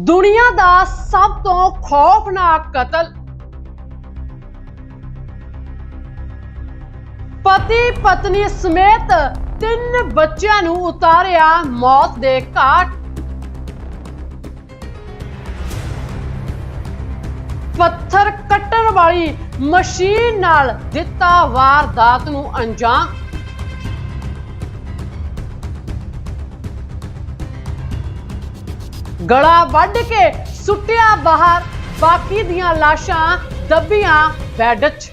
ਦੁਨੀਆ ਦਾ ਸਭ ਤੋਂ ਖੌਫਨਾਕ ਕਤਲ। ਪਤੀ ਪਤਨੀ ਸਮੇਤ ਤਿੰਨ ਬੱਚਿਆਂ ਨੂੰ ਉਤਾਰਿਆ ਮੌਤ ਦੇ ਘਾਟ। ਪੱਥਰ ਕੱਟਣ ਵਾਲੀ ਮਸ਼ੀਨ ਨਾਲ ਦਿੱਤਾ ਵਾਰਦਾਤ ਨੂੰ ਅੰਜਾਮ। ਗਲਾ ਵੱਢ ਕੇ ਸੁੱਟਿਆ ਬਾਹਰ। ਬਾਕੀ ਦੀਆਂ ਲਾਸ਼ਾਂ ਦੱਬੀਆਂ ਬੈੱਡ 'ਚ।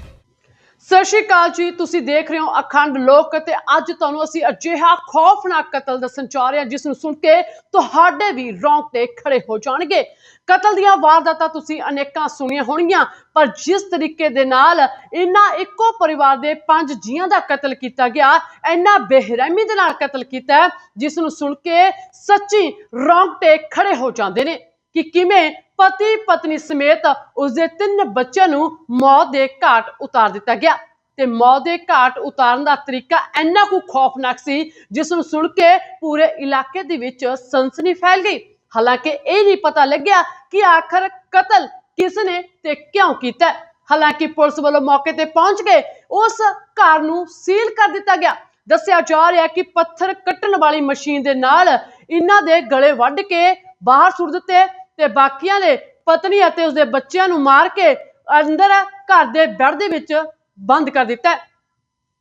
ਸਤਿ ਸ਼੍ਰੀ ਅਕਾਲ ਜੀ ਤੁਸੀਂ ਦੇਖ ਰਹੇ ਹੋ ਅਖੰਡ ਲੋਕ ਤੇ ਅੱਜ ਤੁਹਾਨੂੰ ਅਸੀਂ ਅਜਿਹਾ ਖੌਫਨਾਕ ਕਤਲ ਦੱਸਣ ਜਾ ਰਹੇ ਹਾਂ ਜਿਸ ਨੂੰ ਸੁਣ ਕੇ ਤੁਹਾਡੇ ਵੀ ਰੌਂਗਟੇ ਖੜੇ ਹੋ ਜਾਣਗੇ। ਕਤਲ ਦੀਆਂ ਵਾਰਦਾਤਾਂ ਤੁਸੀਂ ਅਨੇਕਾਂ ਸੁਣੀਆਂ ਹੋਣਗੀਆਂ ਪਰ ਜਿਸ ਤਰੀਕੇ ਦੇ ਨਾਲ ਇਹਨਾਂ ਇੱਕੋ ਪਰਿਵਾਰ ਦੇ ਪੰਜ ਜੀਆਂ ਦਾ ਕਤਲ ਕੀਤਾ ਗਿਆ ਇੰਨਾ ਬੇਰਹਿਮੀ ਦੇ ਨਾਲ ਕਤਲ ਕੀਤਾ ਹੈ, ਜਿਸ ਨੂੰ ਸੁਣ ਕੇ ਸੱਚੀ ਰੌਂਗਟੇ ਖੜੇ ਹੋ ਜਾਂਦੇ ਨੇ। ਕਿ ਕਿਵੇਂ ਪਤੀ ਪਤਨੀ ਸਮੇਤ ਉਸਦੇ ਤਿੰਨ ਬੱਚਿਆਂ ਨੂੰ ਮੌਤ ਦੇ ਘਾਟ ਉਤਾਰ ਦਿੱਤਾ ਗਿਆ। ਤੇ ਮੌਤ ਦੇ ਘਾਟ ਉਤਾਰਨ ਦਾ ਤਰੀਕਾ ਇੰਨਾ ਕੁ ਖੌਫਨਾਕ ਸੀ, ਜਿਸ ਨੂੰ ਸੁਣ ਕੇ ਪੂਰੇ ਇਲਾਕੇ ਦੇ ਵਿੱਚ ਸਨਸਨੀ ਫੈਲ ਗਈ। ਹਾਲਾਂਕਿ ਇਹ ਨਹੀਂ ਪਤਾ ਲੱਗਿਆ ਕਿ ਆਖਰ ਕਤਲ ਕਿਸ ਨੇ ਤੇ ਕਿਉਂ ਕੀਤਾ। ਹਾਲਾਂਕਿ ਪੁਲਿਸ ਵੱਲੋਂ ਮੌਕੇ ਤੇ ਪਹੁੰਚ ਕੇ ਉਸ ਘਰ ਨੂੰ ਸੀਲ ਕਰ ਦਿੱਤਾ ਗਿਆ। ਦੱਸਿਆ ਜਾ ਰਿਹਾ ਕਿ ਪੱਥਰ ਕੱਟਣ ਵਾਲੀ ਮਸ਼ੀਨ ਦੇ ਨਾਲ ਇਹਨਾਂ ਦੇ ਗਲੇ ਵੱਢ ਕੇ ਬਾਹਰ ਸੁੱਟ ਦਿੱਤੇ ਤੇ ਬਾਕੀਆਂ ਦੇ ਪਤਨੀ ਅਤੇ ਉਸਦੇ ਬੱਚਿਆਂ ਨੂੰ ਮਾਰ ਕੇ ਅੰਦਰ ਘਰ ਦੇ ਬੈੱਡ ਦੇ ਵਿੱਚ ਬੰਦ ਕਰ ਦਿੱਤਾ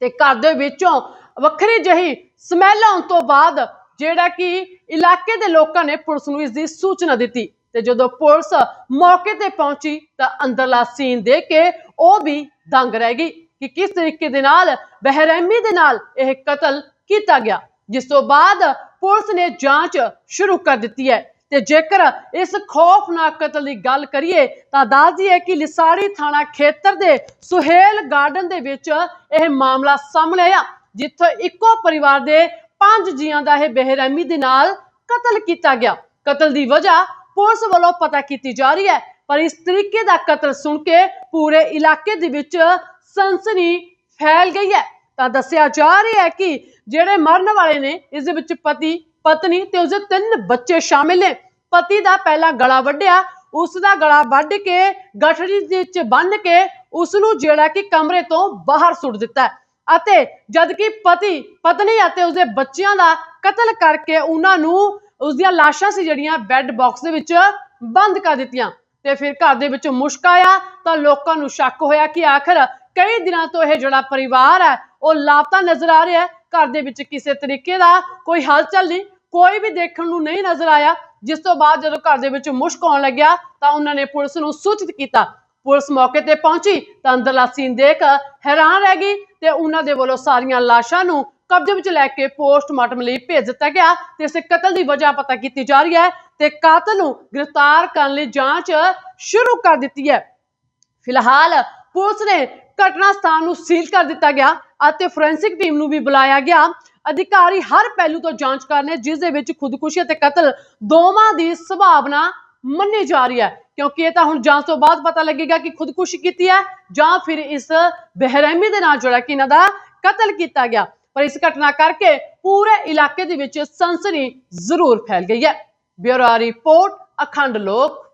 ਤੇ ਘਰ ਦੇ ਵਿੱਚੋਂ ਵੱਖਰੀ ਜਹੀ ਸਮੈਲ ਆਉਣ ਤੋਂ ਬਾਅਦ ਜਿਹੜਾ ਕਿ ਇਲਾਕੇ ਦੇ ਲੋਕਾਂ ਨੇ ਪੁਲਿਸ ਨੂੰ ਇਸ ਦੀ ਸੂਚਨਾ ਦਿੱਤੀ ਤੇ ਜਦੋਂ ਪੁਲਿਸ ਮੌਕੇ ਤੇ ਪਹੁੰਚੀ ਤਾਂ ਅੰਦਰਲਾ ਸੀਨ ਦੇਖ ਕੇ ਉਹ ਵੀ ਦੰਗ ਰਹਿ ਗਈ ਕਿ ਕਿਸ ਤਰੀਕੇ ਦੇ ਨਾਲ ਬਹਿਰਹਿਮੀ ਦੇ ਨਾਲ ਇਹ ਕਤਲ ਕੀਤਾ ਗਿਆ, ਜਿਸ ਤੋਂ ਬਾਅਦ ਪੁਲਿਸ ਨੇ ਜਾਂਚ ਸ਼ੁਰੂ ਕਰ ਦਿੱਤੀ ਹੈ। ਤੇ ਜੇਕਰ ਇਸ ਖੌਫਨਾਕ ਕਤਲ ਦੀ ਗੱਲ ਕਰੀਏ, ਤਾਂ ਦੱਸਦੀ ਹੈ ਕਿ ਲਿਸਾੜੀ ਥਾਣਾ ਖੇਤਰ ਦੇ ਸੁਹੇਲ ਗਾਰਡਨ ਦੇ ਵਿੱਚ ਇਹ ਮਾਮਲਾ ਸਾਹਮਣੇ ਆਇਆ, ਜਿੱਥੇ ਇੱਕੋ ਪਰਿਵਾਰ ਦੇ ਪੰਜ ਜੀਆਂ ਦਾ ਇਹ ਬੇਰਹਿਮੀ ਦੇ ਨਾਲ ਕਤਲ ਕੀਤਾ ਗਿਆ। ਕਤਲ ਦੀ ਵਜ੍ਹਾ ਪੁਲਿਸ ਵੱਲੋਂ ਪਤਾ ਕੀਤੀ ਜਾ ਰਹੀ ਹੈ, ਪਰ ਇਸ ਤਰੀਕੇ ਦਾ ਕਤਲ ਸੁਣ ਕੇ ਪੂਰੇ ਇਲਾਕੇ ਦੇ ਵਿੱਚ ਸਨਸਨੀ ਫੈਲ ਗਈ ਹੈ। ਤਾਂ ਦੱਸਿਆ ਜਾ ਰਿਹਾ ਹੈ ਕਿ ਜਿਹੜੇ ਮਰਨ ਵਾਲੇ ਨੇ, ਇਸ ਦੇ ਵਿੱਚ ਪਤੀ ਪਤਨੀ ਤੇ ਉਸਦੇ ਤਿੰਨ ਬੱਚੇ ਸ਼ਾਮਿਲ ਨੇ। ਪਤੀ ਦਾ ਪਹਿਲਾ ਗਲਾ ਵੱਢਿਆ, ਉਸ ਦਾ ਗਲਾ ਵੱਢ ਕੇ ਗਠੜੀ ਦੇ ਵਿੱਚ ਬੰਨ੍ਹ ਕੇ ਉਸ ਨੂੰ ਜਿਹੜਾ ਕਿ ਕਮਰੇ ਤੋਂ ਬਾਹਰ ਸੁੱਟ ਦਿੱਤਾ। ਅਤੇ ਜਦਕਿ ਪਤੀ, ਪਤਨੀ ਅਤੇ ਉਸਦੇ ਬੱਚਿਆਂ ਦਾ ਕਤਲ ਕਰਕੇ ਉਹਨਾਂ ਨੂੰ ਉਸਦੀਆਂ ਲਾਸ਼ਾਂ ਸੀ ਜਿਹੜੀਆਂ ਬੈੱਡ ਬਾਕਸ ਦੇ ਵਿੱਚ ਬੰਦ ਕਰ ਦਿੱਤੀਆਂ। ਤੇ ਫਿਰ ਘਰ ਦੇ ਵਿੱਚ ਮੁਸ਼ਕ ਆਇਆ ਤਾਂ ਲੋਕਾਂ ਨੂੰ ਸ਼ੱਕ ਹੋਇਆ ਕਿ ਆਖਰ ਕਈ ਦਿਨਾਂ ਤੋਂ ਇਹ ਜਿਹੜਾ ਪਰਿਵਾਰ ਹੈ, ਉਹ ਲਾਪਤਾ ਨਜ਼ਰ ਆ ਰਿਹਾ ਹੈ। ਘਰ ਦੇ ਵਿੱਚ ਕਿਸੇ ਤਰੀਕੇ ਦਾ ਕੋਈ ਹਲਚਲ ਨਹੀਂ। ਕੋਈ ਵੀ ਦੇਖਣ ਨੂੰ ਨਹੀਂ ਨਜ਼ਰ ਆਇਆ, ਜਿਸ ਤੋਂ ਬਾਅਦ ਜਦੋਂ ਘਰ ਦੇ ਵਿੱਚ ਮੁਸ਼ਕ ਆਉਣ ਲੱਗਿਆ, ਤਾਂ ਉਹਨਾਂ ਨੇ ਪੁਲਿਸ ਨੂੰ ਸੂਚਿਤ ਕੀਤਾ। ਪੁਲਿਸ ਮੌਕੇ ਤੇ ਪਹੁੰਚੀ, ਤਾਂ ਅੰਦਰਲਾ ਸੀਨ ਦੇਖ ਹੈਰਾਨ ਰਹਿ ਗਈ ਤੇ ਉਹਨਾਂ ਦੇ ਵੱਲੋਂ ਸਾਰੀਆਂ ਲਾਸ਼ਾਂ ਨੂੰ ਕਬਜ਼ੇ ਵਿੱਚ ਲੈ ਕੇ ਪੋਸਟਮਾਰਟਮ ਲਈ ਭੇਜ ਦਿੱਤਾ ਗਿਆ ਤੇ ਇਸ ਕਤਲ ਦੀ ਵਜ੍ਹਾ ਪਤਾ ਕੀਤੀ ਜਾ ਰਹੀ ਹੈ ਤੇ ਕਾਤਲ ਨੂੰ ਗ੍ਰਿਫਤਾਰ ਕਰਨ ਲਈ ਜਾਂਚ ਸ਼ੁਰੂ ਕਰ ਦਿੱਤੀ ਹੈ। ਫਿਲਹਾਲ ਪੁਲਿਸ ਨੇ ਘਟਨਾ ਸਥਾਨ ਨੂੰ ਸੀਲ ਕਰ ਦਿੱਤਾ ਗਿਆ ਅਤੇ ਫੋਰੈਂਸਿਕ ਟੀਮ ਨੂੰ ਵੀ ਬੁਲਾਇਆ ਗਿਆ। ਅਧਿਕਾਰੀ ਹਰ ਪਹਿਲੂ ਤੋਂ ਜਾਂਚ ਕਰ ਰਹੇ ਜਿਸ ਦੇ ਵਿੱਚ ਖੁਦਕੁਸ਼ੀ ਅਤੇ ਕਤਲ ਦੋਵਾਂ ਦੀ ਸੰਭਾਵਨਾ ਮੰਨੀ ਜਾ ਰਹੀ ਹੈ। ਕਿਉਂਕਿ ਇਹ ਤਾਂ ਹੁਣ ਜਾਂਚ ਤੋਂ ਬਾਅਦ ਪਤਾ ਲੱਗੇਗਾ ਕਿ ਖੁਦਕੁਸ਼ੀ ਕੀਤੀ ਹੈ ਜਾਂ ਫਿਰ ਇਸ ਬਹਿਰਹਿਮੀ ਦੇ ਨਾਲ ਜਿਹੜਾ ਕਿ ਇਹਨਾਂ ਦਾ ਕਤਲ ਕੀਤਾ ਗਿਆ। ਪਰ ਇਸ ਘਟਨਾ ਕਰਕੇ ਪੂਰੇ ਇਲਾਕੇ ਦੇ ਵਿੱਚ ਸਨਸਨੀ ਜ਼ਰੂਰ ਫੈਲ ਗਈ ਹੈ। ਬਿਊਰੋ ਰਿਪੋਰਟ, ਅਖੰਡ ਲੋਕ।